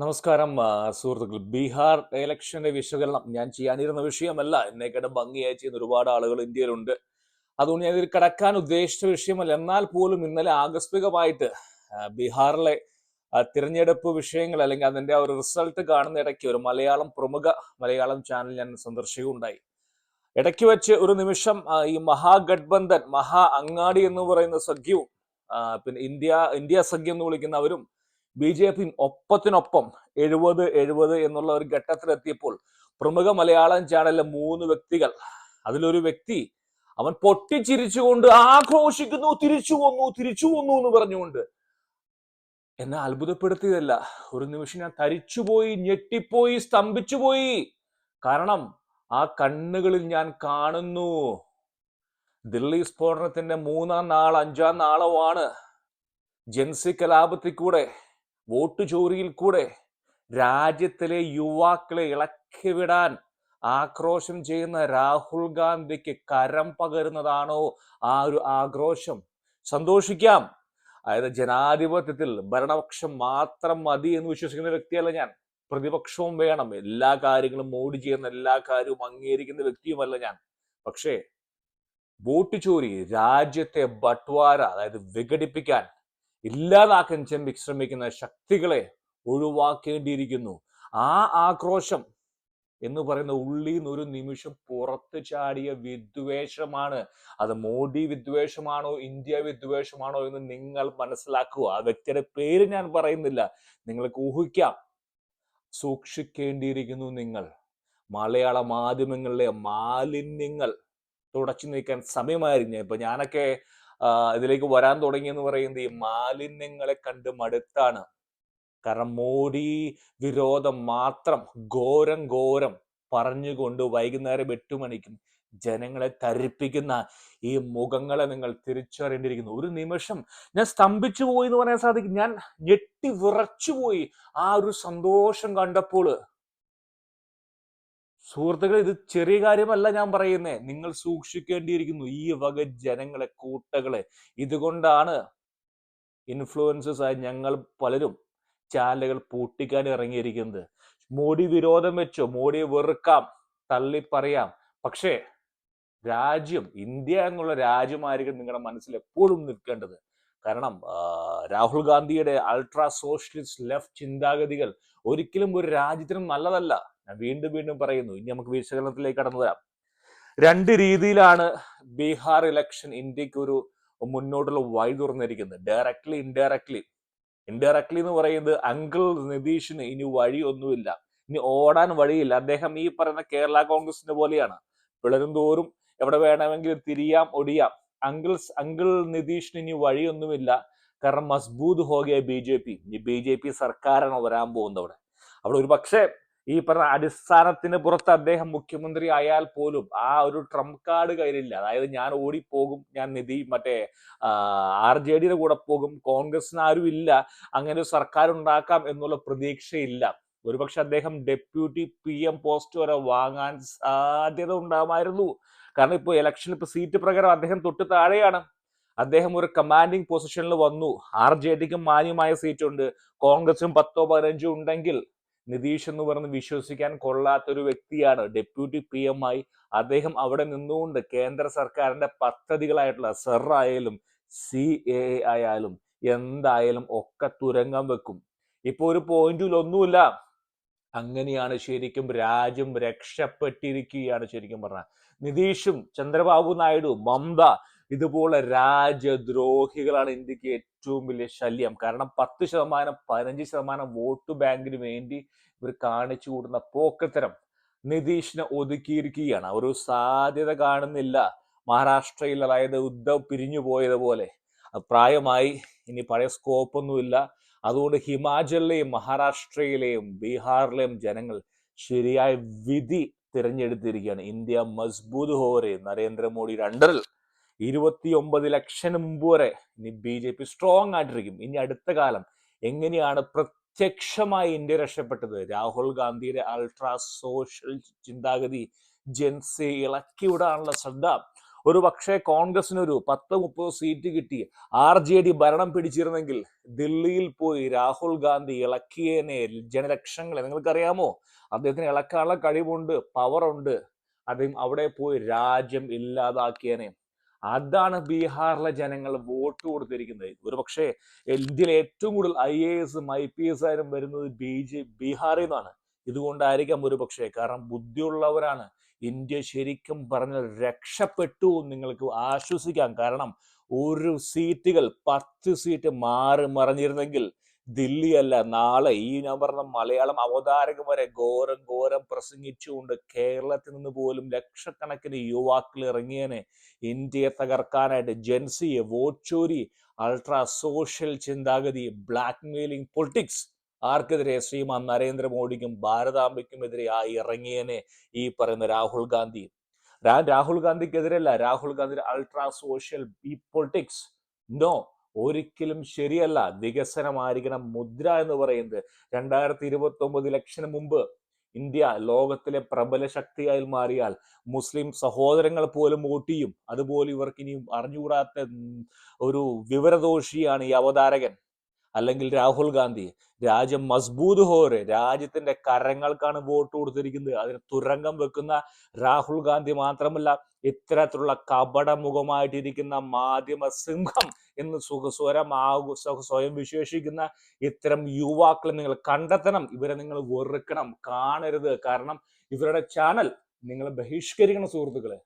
നമസ്കാരം സുഹൃത്തുക്കൾ. ബീഹാർ ഇലക്ഷന്റെ വിശകലനം ഞാൻ ചെയ്യാനിരുന്ന വിഷയമല്ല. എന്നെക്കാട്ട് ഭംഗിയായി ചെയ്യുന്ന ഒരുപാട് ആളുകൾ ഇന്ത്യയിലുണ്ട്. അതുകൊണ്ട് ഞാൻ ഇതിൽ കടക്കാൻ ഉദ്ദേശിച്ച വിഷയമല്ല. എന്നാൽ പോലും ഇന്നലെ ആകസ്മികമായിട്ട് ബീഹാറിലെ തിരഞ്ഞെടുപ്പ് വിഷയങ്ങൾ അല്ലെങ്കിൽ അതിന്റെ ഒരു റിസൾട്ട് കാണുന്ന ഇടയ്ക്ക് ഒരു മലയാളം പ്രമുഖ മലയാളം ചാനൽ ഞാൻ സന്ദർശിക്കുകയുണ്ടായി. ഇടയ്ക്ക് വെച്ച് ഒരു നിമിഷം ഈ മഹാഗഡ്ബന്ധൻ മഹാ അങ്ങാടി എന്ന് പറയുന്ന സഖ്യവും പിന്നെ ഇന്ത്യ ഇന്ത്യ സഖ്യം എന്ന് വിളിക്കുന്നവരും ബി ജെ പി ഒപ്പത്തിനൊപ്പം എഴുപത് എഴുപത് എന്നുള്ള ഒരു ഘട്ടത്തിലെത്തിയപ്പോൾ പ്രമുഖ മലയാളം ചാനലിലെ മൂന്ന് വ്യക്തികൾ അതിലൊരു വ്യക്തി അവൻ പൊട്ടിച്ചിരിച്ചുകൊണ്ട് ആഘോഷിക്കുന്നു തിരിച്ചു വന്നു തിരിച്ചു വന്നു എന്ന് പറഞ്ഞുകൊണ്ട്. എന്നെ അത്ഭുതപ്പെടുത്തിയതല്ല ഒരു നിമിഷം ഞാൻ തരിച്ചുപോയി ഞെട്ടിപ്പോയി സ്തംഭിച്ചുപോയി. കാരണം ആ കണ്ണുകളിൽ ഞാൻ കാണുന്നു. ദില്ലി സ്ഫോടനത്തിന്റെ മൂന്നാം നാൾ അഞ്ചാം നാളമാണ് ജൻസി കലാപത്തിൽ കൂടെ വോട്ട് ചോരിയിൽ കൂടെ രാജ്യത്തിലെ യുവാക്കളെ ഇളക്കിവിടാൻ ആക്രോശം ചെയ്യുന്ന രാഹുൽ ഗാന്ധിക്ക് കരം പകരുന്നതാണോ ആ ഒരു ആക്രോശം? സന്തോഷിക്കാം. അതായത് ജനാധിപത്യത്തിൽ ഭരണപക്ഷം മാത്രം മതി എന്ന് വിശ്വസിക്കുന്ന വ്യക്തിയല്ല ഞാൻ. പ്രതിപക്ഷവും വേണം. എല്ലാ കാര്യങ്ങളും മോഡി ചെയ്യുന്ന എല്ലാ കാര്യവും അംഗീകരിക്കുന്ന വ്യക്തിയുമല്ല ഞാൻ. പക്ഷേ വോട്ട് ചോരി രാജ്യത്തെ ബട്വാര അതായത് വിഘടിപ്പിക്കാൻ ഇല്ലാതാക്കാൻ ശ്രമിക്കുന്ന ശക്തികളെ ഒഴിവാക്കേണ്ടിയിരിക്കുന്നു. ആ ആക്രോശം എന്ന് പറയുന്ന ഉള്ളിൽ നിന്ന് ഒരു നിമിഷം പുറത്ത് ചാടിയ വിദ്വേഷമാണ്. അത് മോഡി വിദ്വേഷമാണോ ഇന്ത്യ വിദ്വേഷമാണോ എന്ന് നിങ്ങൾ മനസ്സിലാക്കുക. ആ വ്യക്തിയുടെ പേര് ഞാൻ പറയുന്നില്ല. നിങ്ങൾക്ക് ഊഹിക്കാം. സൂക്ഷിക്കേണ്ടിയിരിക്കുന്നു നിങ്ങൾ. മലയാള മാധ്യമങ്ങളിലെ മാലിന്യങ്ങൾ തുടച്ചു നീക്കാൻ സമയമായിരുന്നു. ഇപ്പൊ ഞാനൊക്കെ ഇതിലേക്ക് വരാൻ തുടങ്ങിയെന്ന് പറയുന്നത് ഈ മാലിന്യങ്ങളെ കണ്ട് മടുത്താണ്. കാരണം മോഡി വിരോധം മാത്രം ഘോരം ഘോരം പറഞ്ഞുകൊണ്ട് വൈകുന്നേരം എട്ട് മണിക്കും ജനങ്ങളെ തരിപ്പിക്കുന്ന ഈ മുഖങ്ങളെ നിങ്ങൾ തിരിച്ചറിയേണ്ടിയിരിക്കുന്നു. ഒരു നിമിഷം ഞാൻ സ്തംഭിച്ചു പോയി എന്ന് പറയാൻ സാധിക്കും. ഞാൻ ഞെട്ടി വിറച്ചു പോയി ആ ഒരു സന്തോഷം കണ്ടപ്പോൾ സുഹൃത്തുക്കൾ ഇത് ചെറിയ കാര്യമല്ല ഞാൻ പറയുന്നേ. നിങ്ങൾ സൂക്ഷിക്കേണ്ടിയിരിക്കുന്നു ഈ വക ജനങ്ങളെ കൂട്ടകളെ. ഇതുകൊണ്ടാണ് ഇൻഫ്ലുവൻസസ് ആയി ഞങ്ങൾ പലരും ചാനലുകൾ പൂട്ടിക്കാൻ ഇറങ്ങിയിരിക്കുന്നത്. മോഡി വിരോധം വെച്ചോ മോഡിയെ വെറുക്കാം തള്ളി പറയാം പക്ഷേ രാജ്യം ഇന്ത്യ എന്നുള്ള രാജ്യമായിരിക്കും നിങ്ങളുടെ മനസ്സിൽ എപ്പോഴും നിൽക്കേണ്ടത്. കാരണം രാഹുൽ ഗാന്ധിയുടെ അൾട്രാ സോഷ്യലിസ്റ്റ് ലെഫ്റ്റ് ചിന്താഗതികൾ ഒരിക്കലും ഒരു രാജ്യത്തിനും നല്ലതല്ല. ഞാൻ വീണ്ടും വീണ്ടും പറയുന്നു ഇനി നമുക്ക് വിശകലനത്തിലേക്ക് കടന്നു വരാം. രണ്ട് രീതിയിലാണ് ബീഹാർ ഇലക്ഷൻ ഇന്ത്യയ്ക്ക് ഒരു മുന്നോട്ടുള്ള വഴി തുറന്നിരിക്കുന്നത്. ഡയറക്ട്ലി ഇൻഡയറക്ട്ലി ഇൻഡയറക്ട്ലി എന്ന് പറയുന്നത് അങ്കിൾ നിതീഷിന് ഇനി വഴിയൊന്നുമില്ല. ഇനി ഓടാൻ വഴിയില്ല. അദ്ദേഹം ഈ പറയുന്ന കേരള കോൺഗ്രസിന്റെ പോലെയാണ്. പിളരും തോറും എവിടെ വേണമെങ്കിലും തിരിയാം ഒടിയാം. അങ്കിൾസ് അങ്കിൾ നിതീഷിന് ഇനി വഴിയൊന്നുമില്ല. കാരണം മസ്ബൂദ് ഹോഗിയ ബി ജെ പി. ഈ ബി ജെ പി സർക്കാരാണ് വരാൻ പോകുന്നത് അവിടെ. അവിടെ ഒരു പക്ഷേ ഈ പറഞ്ഞ അടിസ്ഥാനത്തിന് പുറത്ത് അദ്ദേഹം മുഖ്യമന്ത്രി ആയാൽ പോലും ആ ഒരു ട്രംപ് കാർഡ് കയ്യിലില്ല. അതായത് ഞാൻ ഓടിപ്പോകും ഞാൻ നിധി മറ്റേ ആർ ജെ ഡിയുടെ കൂടെ പോകും കോൺഗ്രസിന് ആരും ഇല്ല അങ്ങനെ ഒരു സർക്കാർ ഉണ്ടാക്കാം എന്നുള്ള പ്രതീക്ഷയില്ല. ഒരുപക്ഷെ അദ്ദേഹം ഡെപ്യൂട്ടി പി എം പോസ്റ്റ് വരെ വാങ്ങാൻ സാധ്യത ഉണ്ടാകുമായിരുന്നു. കാരണം ഇപ്പോൾ ഇലക്ഷൻ ഇപ്പൊ സീറ്റ് പ്രകാരം അദ്ദേഹം തൊട്ട് താഴെയാണ്. അദ്ദേഹം ഒരു കമാൻഡിങ് പൊസിഷനിൽ വന്നു. ആർ ജെ ഡിക്കും മാന്യമായ സീറ്റുണ്ട്. കോൺഗ്രസിനും പത്തോ പതിനഞ്ചോ ഉണ്ടെങ്കിൽ നിതീഷ് എന്ന് പറഞ്ഞ് വിശ്വസിക്കാൻ കൊള്ളാത്ത ഒരു വ്യക്തിയാണ്. ഡെപ്യൂട്ടി പി എം ആയി അദ്ദേഹം അവിടെ നിന്നുകൊണ്ട് കേന്ദ്ര സർക്കാരിന്റെ പദ്ധതികളായിട്ടുള്ള സെർ ആയാലും സി എ ആയാലും എന്തായാലും ഒക്കെ തുരങ്കം വെക്കും. ഇപ്പൊ ഒരു പോയിന്റിൽ ഒന്നുമില്ല. അങ്ങനെയാണ് ശരിക്കും രാജ്യം രക്ഷപ്പെട്ടിരിക്കുകയാണ് ശരിക്കും പറഞ്ഞ നിതീഷും ചന്ദ്രബാബു നായിഡു മമത ഇതുപോലെ രാജ്യദ്രോഹികളാണ് ഇന്ത്യയ്ക്ക് ഏറ്റവും വലിയ ശല്യം. കാരണം പത്ത് ശതമാനം പതിനഞ്ച് ശതമാനം വോട്ട് ബാങ്കിന് വേണ്ടി ഇവർ കാണിച്ചു കൂടുന്ന പോക്കത്തരം നിതീഷിനെ ഒതുക്കിയിരിക്കുകയാണ്. ഒരു സാധ്യത കാണുന്നില്ല. മഹാരാഷ്ട്രയിൽ അതായത് ഉദ്ധവ് പിരിഞ്ഞു പോയതുപോലെ. പ്രായമായി ഇനി പഴയ സ്കോപ്പൊന്നുമില്ല അതുകൊണ്ട് ഹിമാചലിലെയും മഹാരാഷ്ട്രയിലെയും ബീഹാറിലെയും ജനങ്ങൾ ശരിയായ വിധി തിരഞ്ഞെടുത്തിരിക്കുകയാണ്. ഇന്ത്യ മസ്ബൂദ് ഹോരെ നരേന്ദ്രമോദിയുടെ അണ്ടറിൽ ഇരുപത്തിയൊമ്പത് ലക്ഷം മുമ്പ് വരെ ഇനി ബി ജെ പി സ്ട്രോങ് ആയിട്ടിരിക്കും. ഇനി അടുത്ത കാലം എങ്ങനെയാണ് പ്രത്യക്ഷമായി ഇന്ത്യ രക്ഷപ്പെട്ടത്? രാഹുൽ ഗാന്ധിയുടെ അൾട്രാ സോഷ്യൽ ചിന്താഗതി ജെൻസി ഇളക്കി വിടാനുള്ള ശ്രദ്ധ. ഒരു പക്ഷേ കോൺഗ്രസിനൊരു പത്ത് മുപ്പത് സീറ്റ് കിട്ടി. ആർ ജെ ഡി ഭരണം പിടിച്ചിരുന്നെങ്കിൽ ദില്ലിയിൽ പോയി രാഹുൽ ഗാന്ധി ഇളക്കിയേനെ ജനലക്ഷങ്ങളെ. നിങ്ങൾക്കറിയാമോ? അദ്ദേഹത്തിന് ഇളക്കാനുള്ള കഴിവുണ്ട് പവറുണ്ട് അദ്ദേഹം അവിടെ പോയി രാജ്യം ഇല്ലാതാക്കിയേനെ. അതാണ് ബീഹാറിലെ ജനങ്ങൾ വോട്ട് കൊടുത്തിരിക്കുന്നത്. ഒരു പക്ഷേ ഇന്ത്യയിലെ ഏറ്റവും കൂടുതൽ ഐ എ എസും ഐ പി എസ് ആരും വരുന്നത് ബി ജെ ബീഹാറിൽ നിന്നാണ്. ഇതുകൊണ്ടായിരിക്കാം ഒരു പക്ഷേ കാരണം ബുദ്ധിയുള്ളവരാണ്. ഇന്ത്യ ശരിക്കും പറഞ്ഞാൽ രക്ഷപ്പെട്ടു എന്ന് നിങ്ങൾക്ക് ആശ്വസിക്കാം. കാരണം ഒരു സീറ്റുകൾ പത്ത് സീറ്റ് മാറി മറിഞ്ഞിരുന്നെങ്കിൽ ദില്ലി അല്ല നാളെ ഈ ഞാൻ പറഞ്ഞ മലയാളം അവതാരകം വരെ ഘോരം ഘോരം പ്രസംഗിച്ചുകൊണ്ട് കേരളത്തിൽ നിന്ന് പോലും ലക്ഷക്കണക്കിന് യുവാക്കൾ ഇറങ്ങിയനെ. ഇന്ത്യയെ തകർക്കാനായിട്ട് ജെൻസിയെ വോച്ചോരി ചോരി അൾട്രാ സോഷ്യൽ ചിന്താഗതി ബ്ലാക്ക് മെയിലിംഗ് പൊളിറ്റിക്സ് ആർക്കെതിരെ ശ്രീമാൻ നരേന്ദ്രമോദിക്കും ഭാരതാംബയ്ക്കും എതിരെ ആ ഇറങ്ങിയനെ ഈ പറയുന്ന രാഹുൽ ഗാന്ധി. രാഹുൽ ഗാന്ധിക്കെതിരല്ല രാഹുൽ ഗാന്ധി അൾട്രാ സോഷ്യൽ ഈ പൊളിറ്റിക്സ്. നോ ഒരിക്കലും ശരിയല്ല. വികസനമായിരിക്കണം മുദ്ര എന്ന് പറയുന്നത്. രണ്ടായിരത്തി ഇരുപത്തി ഒമ്പത് ഇലക്ഷന് മുമ്പ് ഇന്ത്യ ലോകത്തിലെ പ്രബല ശക്തിയായി മാറിയാൽ മുസ്ലിം സഹോദരങ്ങൾ പോലും വോട്ട് ചെയ്യും. അതുപോലെ ഇവർക്ക് ഇനിയും അറിഞ്ഞുകൂടാത്ത ഒരു വിവരദോഷിയാണ് ഈ അവതാരകൻ. അല്ലെങ്കിൽ രാഹുൽ ഗാന്ധി രാജ്യം മസ്ബൂദ് ഹോര് രാജ്യത്തിന്റെ കരങ്ങൾക്കാണ് വോട്ട് കൊടുത്തിരിക്കുന്നത്. അതിന് തുരങ്കം വെക്കുന്ന രാഹുൽ ഗാന്ധി മാത്രമല്ല ഇത്തരത്തിലുള്ള കപടമുഖമായിട്ടിരിക്കുന്ന മാധ്യമ സിംഹം എന്ന് സുഖ സ്വരമാകു സ്വയം വിശേഷിക്കുന്ന ഇത്തരം യുവാക്കളെ നിങ്ങൾ കണ്ടെത്തണം. ഇവരെ നിങ്ങൾ വെറുക്കണം. കാണരുത്. കാരണം ഇവരുടെ ചാനൽ നിങ്ങൾ ബഹിഷ്കരിക്കണം സുഹൃത്തുക്കളെ.